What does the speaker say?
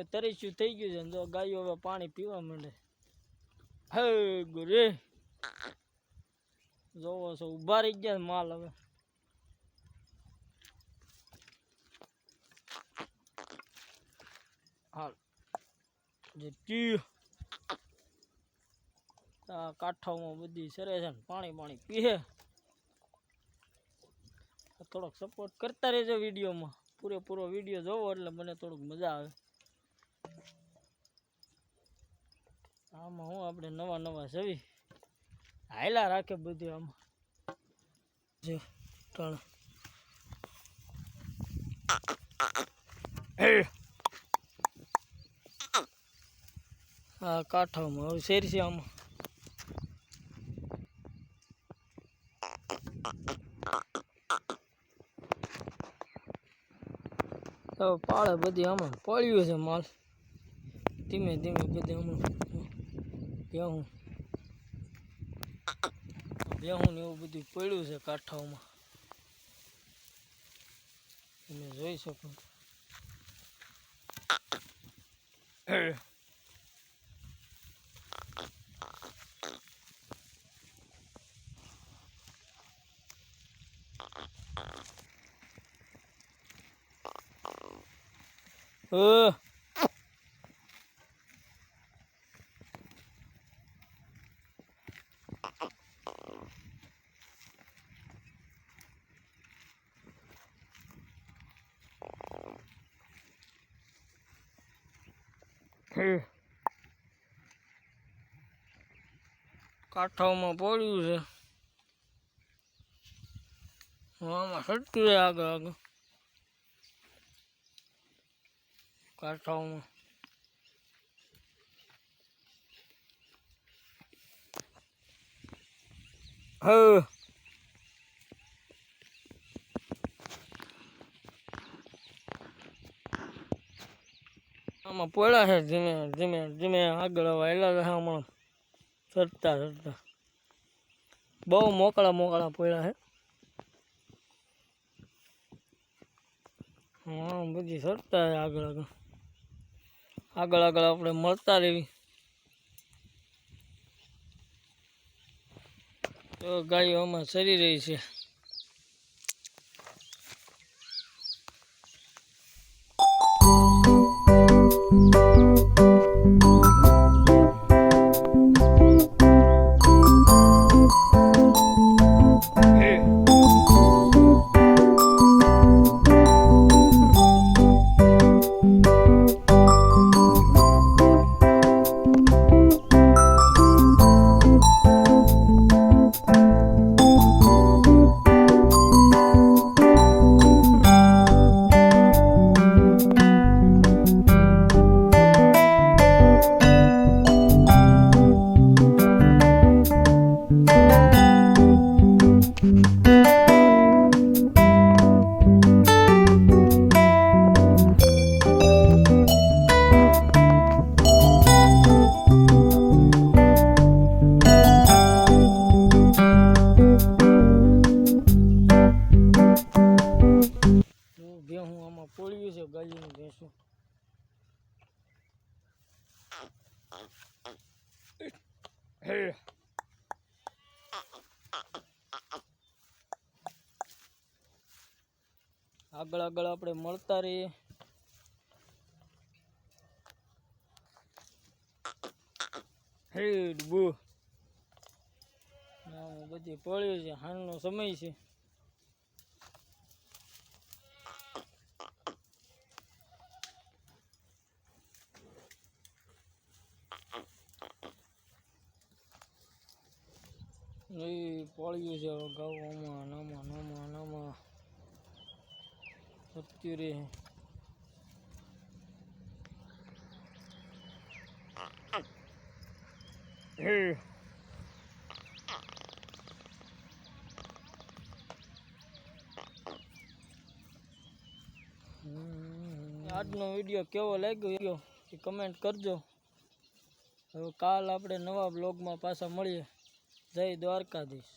હવે તરીસ્યું થઈ ગયું છે? જો ગાયો હવે પાણી પીવા માંડે. હે ગુરે. જોવો છો ઊભા રહી ગયા માલ હવે. હાલ. જે આ કાંઠાઓમાં બધી સરે છે ને પાણી પાણી પીએ થોડોક સપોર્ટ કરતા રહેજો વિડીયોમાં. પૂરેપૂરો વીડિયો જોવો એટલે મને થોડુંક મજા આવે. આમાં હું આપણે નવા નવા જવી. હાયલા રાખે બધું આમાં. જો, ત્રણ. હા કાંઠામાં હવે શેર છે આમાં પાળે બધી આમાં પડ્યું છે માલ. ધીમે ધીમે બધી આમાં બેહું. બેહું ને એવું બધું પડ્યું છે કાંઠાઓમાં. તમે જોઈ શકો. અ. કાંઠાઓમાં પડ્યું છે. આમાં સટતું છે આગળ આગળ. કાંઠાઓમાં. હ આમાં પડ્યા છે ધીમે ધીમે ધીમે આગળ વાયલા છે હમણાં. સરતા સરતા. બહુ મોકળા મોકળા પડ્યા છે. હા બધી સરતા છે આગળ આગળ. આગળ આપણે મળતા રહેવી તો ગાયો આમાં સરી રહી છે. આમાં છે ગાયનું ભેંસું. આગળ આગળ આપણે મળતા રહીએ. હે બુ બધી પડ્યું છે, હાલનો સમય છે. એ પડ્યું છે હવે ગાવામાં નામાં નામાં નામાં. અત્યારે હે. આજનો વીડિયો કેવો લાગ્યો? એ કમેન્ટ કરજો. હવે કાલ આપણે નવા બ્લોગમાં પાછા મળીએ. જય દ્વારકાધીશ